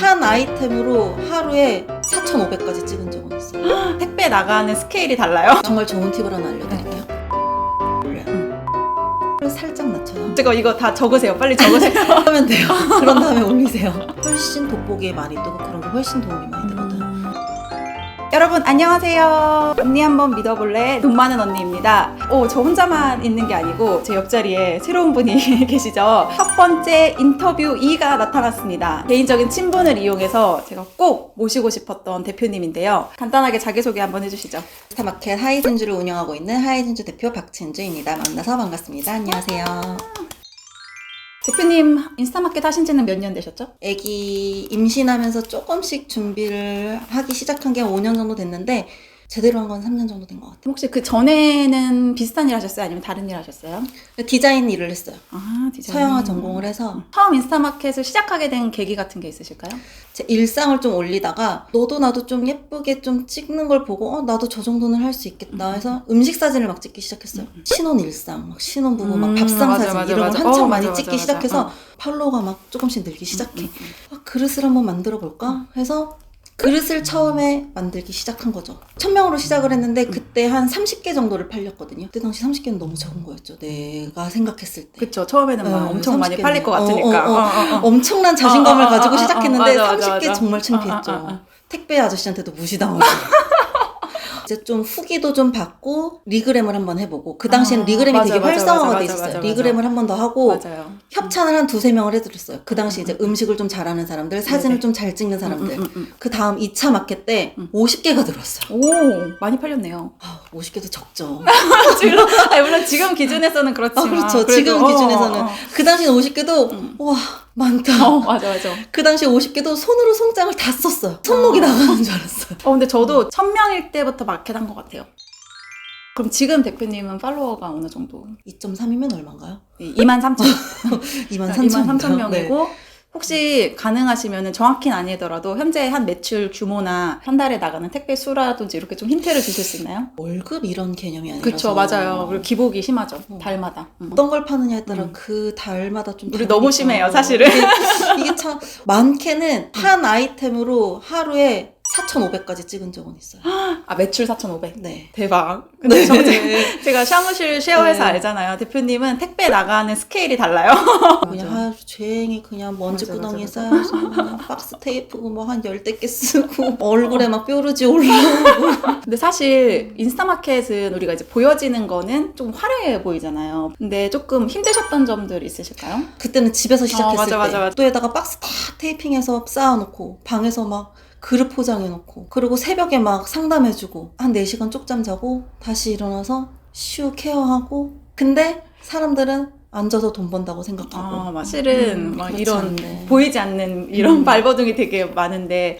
한 아이템으로 하루에 4,500까지 찍은 적은 있어요. 택배 나가는 스케일이 달라요? 정말 좋은 팁을 하나 알려드릴게요. 를 살짝 낮춰요. 제가 이거 다 적으세요. 빨리 적으세요. 하면 돼요. 그런 다음에 올리세요. 훨씬 돋보기에 많이 뜨고 그런 게 훨씬 도움이 많이 되거든. 여러분 안녕하세요. 언니 한번 믿어볼래? 돈 많은 언니입니다. 오, 저 혼자만 있는 게 아니고 제 옆자리에 새로운 분이 계시죠. 첫 번째 인터뷰 2가 나타났습니다. 개인적인 친분을 이용해서 제가 꼭 모시고 싶었던 대표님인데요. 간단하게 자기소개 한번 해주시죠. 스타마켓 하이진주를 운영하고 있는 하이진주 대표 박진주입니다. 만나서 반갑습니다. 안녕하세요. 대표님 인스타마켓 하신 지는 몇 년 되셨죠? 아기 임신하면서 조금씩 준비를 하기 시작한 게 5년 정도 됐는데 제대로 한 건 3년 정도 된 것 같아요. 혹시 그 전에는 비슷한 일 하셨어요? 아니면 다른 일 하셨어요? 디자인 일을 했어요. 아, 디자인. 서양화 전공을 해서 처음 인스타마켓을 시작하게 된 계기 같은 게 있으실까요? 제 일상을 좀 올리다가 너도 나도 좀 예쁘게 좀 찍는 걸 보고 어 나도 저 정도는 할 수 있겠다 해서 음식 사진을 막 찍기 시작했어요. 신혼 일상, 막 신혼 부부 막 음, 밥상 맞아, 사진 맞아, 이런 맞아. 걸 한참 어, 많이 맞아, 찍기 맞아, 시작해서 맞아. 팔로워가 막 조금씩 늘기 시작해. 음, 음, 음. 아, 그릇을 한번 만들어 볼까 해서 그릇을 처음에 만들기 시작한 거죠. 천 명으로 시작을 했는데 그때 한 30개 정도를 팔렸거든요. 그때 당시 30개는 너무 적은 거였죠. 내가 생각했을 때. 그쵸 처음에는 막 네, 엄청 많이 30 팔릴 것. 같으니까 어, 어, 어. 어, 어, 어. 엄청난 자신감을 어, 어, 가지고 어, 어, 시작했는데 맞아, 맞아, 30개 맞아. 정말 창피했죠. 어, 어, 어, 어. 택배 아저씨한테도 무시당하고. 이제 좀 후기도 좀 받고 리그램을 한번 해보고 그 당시에는 아, 리그램이 맞아, 되게 맞아, 활성화가 맞아, 돼 있었어요. 맞아, 맞아. 리그램을 한 번 더 하고 맞아요 협찬을 한 두세 명을 해드렸어요. 그 당시 이제 음식을 좀 잘하는 사람들, 사진을. 좀 잘 찍는 사람들. 음, 음, 음, 그 다음 2차 마켓 때 음. 50개가 들어왔어요. 오 많이 팔렸네요 아, 50개도 적죠. 지금 아니, 물론 지금 기준에서는 아, 그렇지만 그렇죠. 그래도, 지금 어, 기준에서는. 어, 그 당시엔 50개도, 음. 와, 많다. 어, 맞아 맞아 그 당시에 50개도 손으로 송장을 다 썼어요. 손목이 어. 나가는 줄 알았어요. 어 근데 저도 1000명일 때부터 마켓 한 것 같아요 그럼 지금 대표님은 팔로워가 어느 정도? 2.3이면 얼마인가요? 2만 3천 2만 2만 3천 3천 명이고 혹시 가능하시면 정확히는 아니더라도 현재 한 매출 규모나 한 달에 나가는 택배 수라든지 이렇게 좀 힌트를 주실 수 있나요? 월급 이런 개념이 아니라서. 그쵸 맞아요 그리고 기복이 심하죠 어. 달마다 음. 어떤 걸 파느냐에 따라 음. 그 달마다 좀 우리 다르니까. 너무 심해요, 사실은. 이게, 이게 참 많게는 한 아이템으로 하루에 4,500까지 찍은 적은 있어요. 아 매출 4,500 네. 대박 근데 저 제가, 네. 제가 샤무실 쉐어해서 네. 알잖아요 대표님은 택배 나가는 스케일이 달라요 그냥 하루 종일 그냥 먼지 맞아, 구덩이에 맞아, 쌓여서 그냥 박스 테이프고 뭐 한 열대 개 쓰고 얼굴에 막 뾰루지 올라오고 근데 사실 인스타마켓은 우리가 이제 보여지는 거는 좀 화려해 보이잖아요 근데 조금 힘드셨던 점들 있으실까요? 그때는 집에서 시작했을 맞아, 때 맞아, 맞아. 또에다가 박스 다 테이핑해서 쌓아놓고 방에서 막 그릇 포장해놓고 그리고 새벽에 막 상담해주고 한 4시간 쪽잠 자고 다시 일어나서 쉬우 케어하고 근데 사람들은 앉아서 돈 번다고 생각하고 아, 맞- 사실은 음, 막 이런 않은데. 보이지 않는 이런 음. 발버둥이 되게 많은데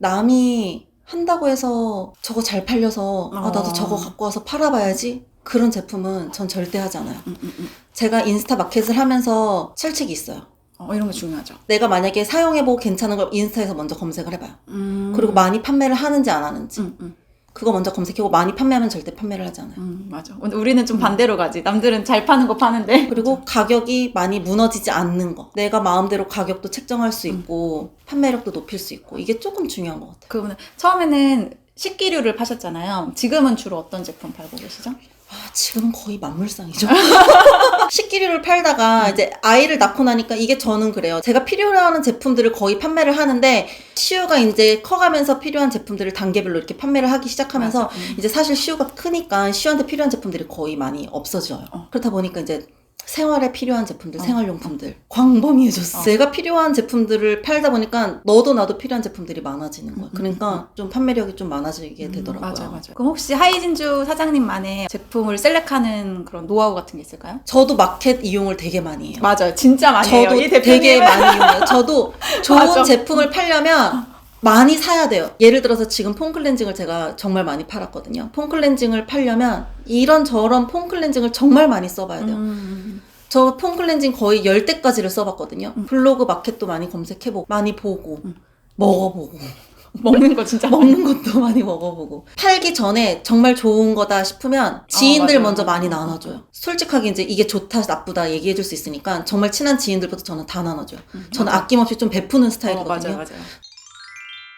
남이 한다고 해서 저거 잘 팔려서 아 나도 어. 저거 갖고 와서 팔아봐야지 그런 제품은 전 절대 하지 않아요 음, 음, 음. 제가 인스타 마켓을 하면서 실책이 있어요 어, 이런 거 중요하죠 내가 만약에 사용해보고 괜찮은 걸 인스타에서 먼저 검색을 해봐요 음. 그리고 많이 판매를 하는지 안 하는지 음, 음, 그거 먼저 검색하고 많이 판매하면 절대 판매를 하지 않아요. 음, 맞아 근데 우리는 좀 반대로 가지 남들은 잘 파는 거 파는데 그리고 가격이 많이 무너지지 않는 거. 내가 마음대로 가격도 책정할 수 있고 판매력도 높일 수 있고 이게 조금 중요한 것 같아요. 그러면 처음에는 식기류를 파셨잖아요 지금은 주로 어떤 제품 팔고 계시죠? 아, 지금은 거의 만물상이죠. 식기류를 팔다가 이제 아이를 낳고 나니까 이게 저는 그래요. 제가 필요로 하는 제품들을 거의 판매를 하는데 시우가 이제 커가면서 필요한 제품들을 단계별로 이렇게 판매를 하기 시작하면서 맞아. 음. 이제 사실 시우가 크니까 시우한테 필요한 제품들이 거의 많이 없어져요. 어. 그렇다 보니까 이제 생활에 필요한 제품들, 어. 생활용품들 광범위해졌어. 어. 내가 필요한 제품들을 팔다 보니까 너도 나도 필요한 제품들이 많아지는 거야. 음, 음, 그러니까 좀 판매력이 좀 많아지게 음, 되더라고요. 맞아 맞아 그럼 혹시 하이진주 사장님만의 제품을 셀렉하는 그런 노하우 같은 게 있을까요? 저도 마켓 이용을 되게 많이 해요. 맞아요 진짜 많이 해요 저도 되게 많이 이용해요. 저도 좋은. 제품을 팔려면 많이 사야 돼요. 예를 들어서 지금 폼 클렌징을 제가 정말 많이 팔았거든요. 폼 클렌징을 팔려면 이런 저런 폼 클렌징을 정말 많이 써봐야 돼요. 음, 저폼 클렌징 거의 10대까지를 써봤거든요. 음. 블로그 마켓도 많이 검색해보고, 많이 보고, 음. 먹어보고. 먹는 거 진짜 먹는 것도 많이 먹어보고 팔기 전에 정말 좋은 거다 싶으면 지인들 어, 맞아요. 먼저 많이 나눠줘요. 솔직하게 이제 이게 좋다 나쁘다 얘기해줄 수 있으니까 정말 친한 지인들부터 저는 다 나눠줘요. 저는 아낌없이 좀 베푸는 어, 스타일이거든요. 맞아요, 맞아요.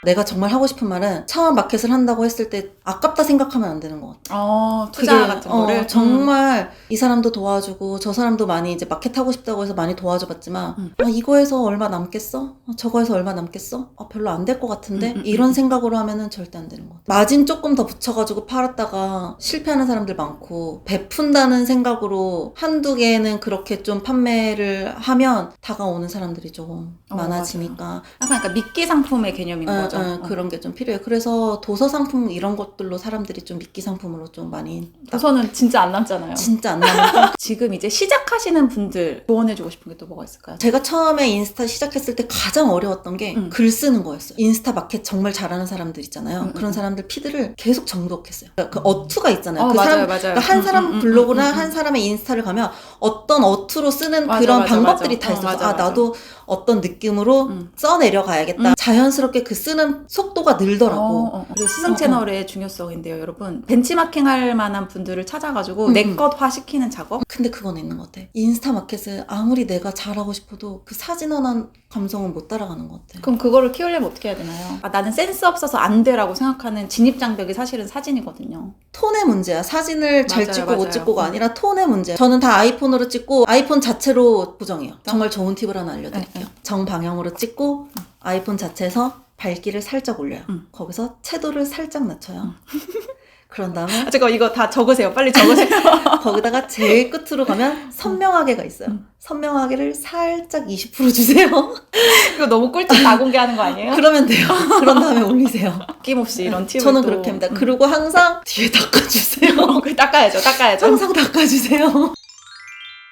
내가 정말 하고 싶은 말은 처음 마켓을 한다고 했을 때 아깝다 생각하면 안 되는 것 같아요. 어, 투자 그게, 같은 어, 거를 음. 정말 이 사람도 도와주고 저 사람도 많이 이제 마켓 하고 싶다고 해서 많이 도와줘 봤지만 음. 아, 이거에서 얼마 남겠어? 아, 저거에서 얼마 남겠어? 아, 별로 안 될 것 같은데 음, 음, 이런 음. 생각으로 하면은 절대 안 되는 것 같아요. 마진 조금 더 붙여가지고 팔았다가 실패하는 사람들 많고 베푼다는 생각으로 한두 개는 그렇게 좀 판매를 하면 다가오는 사람들이 조금 어, 많아지니까 약간 그러니까 미끼 상품의 개념인 어, 거죠. 어, 어. 그런 게 좀 필요해요. 그래서 도서 상품 이런 것들로 사람들이 좀 미끼 상품으로 좀 많이 도서는 진짜 안 남잖아요. 진짜 안 나오고 지금 이제 시작하시는 분들 조언해주고 싶은 게 또 뭐가 있을까요? 제가 처음에 인스타 시작했을 때 가장 어려웠던 게 음. 글 쓰는 거였어요. 인스타 마켓 정말 잘하는 사람들 있잖아요. 음, 음, 그런 음. 사람들 피드를 계속 정독했어요. 그러니까 그 어투가 있잖아요. 어, 그 맞아요, 사람 맞아요. 그러니까 한 음, 사람 음, 음, 블로그나 음, 음, 한 사람의 인스타를 가면 어떤 어투로 쓰는 맞아, 그런 맞아, 방법들이 맞아. 다 어, 있어서 맞아, 아 맞아. 나도 어떤 느낌으로 음. 써내려가야겠다. 자연스럽게 그 쓰는 속도가 늘더라고. 어, 어. 그리고 스승 어, 어. 채널의 중요성인데요, 여러분. 벤치마킹 할 만한 분들을 찾아가지고 음, 내 음. 것화 시키는 작업? 근데 그건 있는 것 같아. 인스타 마켓을 아무리 내가 잘하고 싶어도 그 사진원한 감성은 못 따라가는 것 같아. 그럼 그거를 키우려면 어떻게 해야 되나요? 아, 나는 센스 없어서 안 돼라고 생각하는 진입장벽이 사실은 사진이거든요. 톤의 문제야. 사진을 잘 맞아요, 찍고 맞아요. 못 찍고가 아니라 톤의 문제야. 저는 다 아이폰으로 찍고 아이폰 자체로 보정해요. 정말 좋은 팁을 하나 알려드릴게요. 네, 정방향으로 찍고 아이폰 자체에서 밝기를 살짝 올려요. 음. 거기서 채도를 살짝 낮춰요. 그런 다음에 아, 잠깐 이거 다 적으세요. 빨리 적으세요. 거기다가 제일 끝으로 가면 선명하게가 있어요. 음. 선명하게를 살짝 20% 주세요. 이거 너무 꿀팁 다 공개하는 거 아니에요? 그러면 돼요. 그런 다음에 올리세요. 아낌없이 이런 팁을 저는 또- 그렇게 합니다. 음. 그리고 항상 뒤에 닦아주세요. 어, 그 닦아야죠, 닦아야죠. 항상 닦아주세요.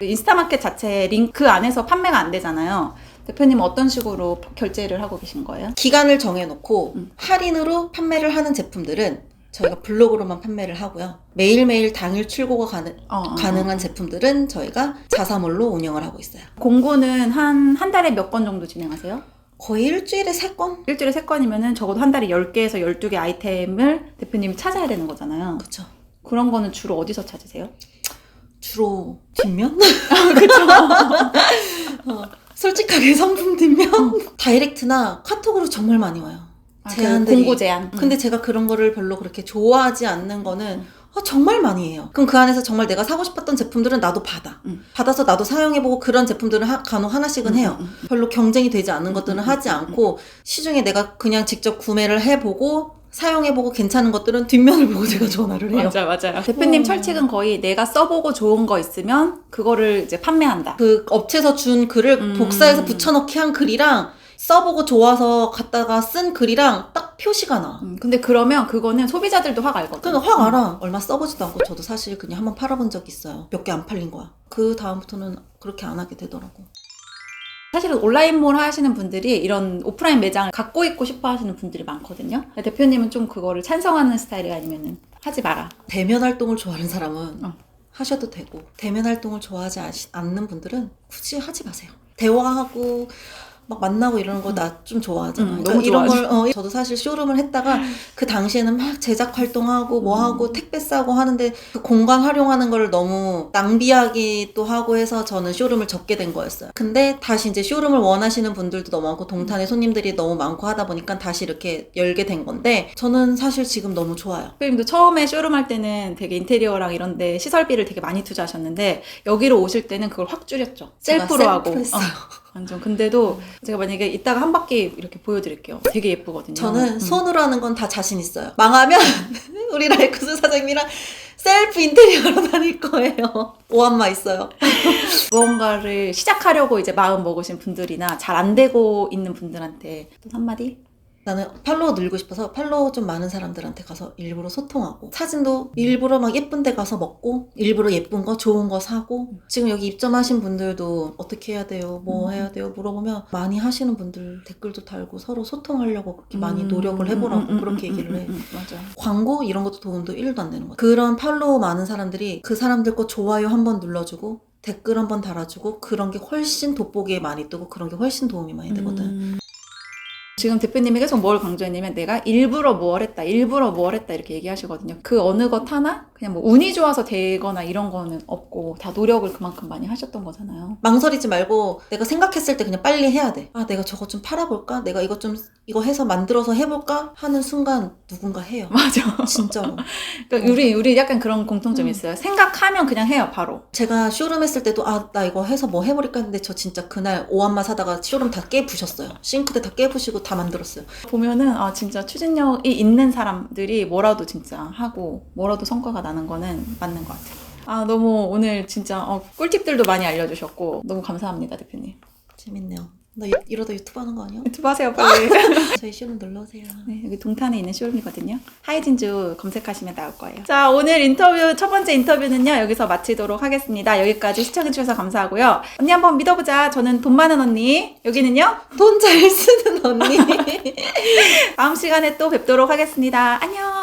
인스타마켓 자체 링크 안에서 판매가 안 되잖아요. 대표님은 어떤 식으로 결제를 하고 계신 거예요? 기간을 정해놓고 음. 할인으로 판매를 하는 제품들은 저희가 블로그로만 판매를 하고요. 매일매일 당일 출고가 가능, 어, 어, 가능한 제품들은 저희가 자사몰로 운영을 하고 있어요. 공고는 한, 한 달에 몇 건 정도 진행하세요? 거의 일주일에 세건 일주일에 3건이면은 적어도 한 달에 10개에서 12개 아이템을 대표님이 찾아야 되는 거잖아요. 그쵸. 그런 거는 주로 어디서 찾으세요? 주로 뒷면? 어, 솔직하게 상품 뒷면? 다이렉트나 카톡으로 정말 많이 와요. 아, 그 제안들이. 공고 제안. 근데 제가 그런 거를 별로 그렇게 좋아하지 않는 거는 음. 아, 정말 많이 해요. 그럼 그 안에서 정말 내가 사고 싶었던 제품들은 나도 받아. 음. 받아서 나도 사용해보고 그런 제품들은 하- 간혹 하나씩은 음, 해요. 음, 음. 별로 경쟁이 되지 않는 것들은 음, 하지 음, 않고 시중에 내가 그냥 직접 구매를 해보고 사용해보고 괜찮은 것들은 뒷면을 보고 제가 전화를 해요. 맞아요, 맞아요. 대표님 어. 철칙은 거의 내가 써보고 좋은 거 있으면 그거를 이제 판매한다. 그 업체에서 준 글을 음. 복사해서 붙여넣기 한 글이랑 써보고 좋아서 갖다가 쓴 글이랑 딱 표시가 나. 음, 근데 그러면 그거는 소비자들도 확 알거든. 그러니까 확 알아. 얼마 써보지도 않고 저도 사실 그냥 한번 팔아본 적 있어요. 몇 개 안 팔린 거야. 그 다음부터는 그렇게 안 하게 되더라고. 사실은 온라인몰 하시는 분들이 이런 오프라인 매장을 갖고 있고 싶어 하시는 분들이 많거든요. 대표님은 좀 그거를 찬성하는 스타일이 아니면은 하지 마라. 대면 활동을 좋아하는 사람은 어. 하셔도 되고 대면 활동을 좋아하지 않는 분들은 굳이 하지 마세요. 대화하고 막 만나고 이러는 거 나 좀 좋아하잖아. 음, 그러니까 너무 이런 좋아하지. 걸 어, 저도 사실 쇼룸을 했다가 그 당시에는 막 제작 활동하고 뭐 음. 하고 택배 싸고 하는데 그 공간 활용하는 걸 너무 낭비하기도 하고 해서 저는 쇼룸을 접게 된 거였어요. 근데 다시 이제 쇼룸을 원하시는 분들도 너무 많고 동탄에 손님들이 너무 많고 하다 보니까 다시 이렇게 열게 된 건데 저는 사실 지금 너무 좋아요. 대표님도 처음에 쇼룸 할 때는 되게 인테리어랑 이런데 시설비를 되게 많이 투자하셨는데 여기로 오실 때는 그걸 확 줄였죠. 셀프로 하고. 셀프로 했어요. 어, 완전. 근데도 제가 만약에 이따가 한 바퀴 이렇게 보여드릴게요. 되게 예쁘거든요. 저는 음. 손으로 하는 건 다 자신 있어요. 망하면 우리 라이쿠스 사장님이랑 셀프 인테리어로 다닐 거예요. 오한마 있어요. 무언가를 시작하려고 이제 마음 먹으신 분들이나 잘 안 되고 있는 분들한테 또 한마디? 나는 팔로워 늘고 싶어서 팔로워 좀 많은 사람들한테 가서 일부러 소통하고 사진도 일부러 막 예쁜 데 가서 먹고 일부러 예쁜 거 좋은 거 사고 지금 여기 입점하신 분들도 어떻게 해야 돼요 뭐 음. 해야 돼요 물어보면 많이 하시는 분들 댓글도 달고 서로 소통하려고 그렇게 많이 음, 노력을 해보라고 음, 음, 그렇게 음, 얘기를 해 음, 음, 맞아요. 광고 이런 것도 도움도 1도 안 되는 거야. 그런 팔로워 많은 사람들이 그 사람들 거 좋아요 한 번 눌러주고 댓글 한번 달아주고 그런 게 훨씬 돋보기에 많이 뜨고 그런 게 훨씬 도움이 많이 되거든. 음. 지금 대표님이 계속 뭘 강조했냐면 내가 일부러 뭘 했다, 일부러 뭘 했다 이렇게 얘기하시거든요. 그 어느 것 하나 그냥 뭐 운이 좋아서 되거나 이런 거는 없고 다 노력을 그만큼 많이 하셨던 거잖아요. 망설이지 말고 내가 생각했을 때 그냥 빨리 해야 돼. 아, 내가 저거 좀 팔아볼까? 내가 이거 좀, 이거 해서 만들어서 해볼까? 하는 순간 누군가 해요. 맞아. 진짜로. 그러니까 우리 우리 약간 그런 공통점이 음. 있어요. 생각하면 그냥 해요, 바로. 제가 쇼룸 했을 때도 아, 나 이거 해서 뭐 해버릴까 했는데 저 진짜 그날 오한마 사다가 쇼룸 다 깨부셨어요. 싱크대 다 깨부시고 다 만들었어요. 보면은 아 진짜 추진력이 있는 사람들이 뭐라도 진짜 하고 뭐라도 성과가 나는 거는 맞는 것 같아요. 아 너무 오늘 진짜 어, 꿀팁들도 많이 알려주셨고 너무 감사합니다 대표님. 재밌네요. 나 유- 이러다 유튜브 하는 거 아니야? 유튜브 하세요 빨리. 저희 쇼룸 놀러 오세요. 네, 여기 동탄에 있는 쇼룸이거든요. 하이진주 검색하시면 나올 거예요. 자, 오늘 인터뷰, 첫 번째 인터뷰는요, 여기서 마치도록 하겠습니다. 여기까지 시청해주셔서 감사하고요. 언니 한번 믿어보자. 저는 돈 많은 언니. 여기는요, 돈 잘 쓰는 언니. 다음 시간에 또 뵙도록 하겠습니다. 안녕!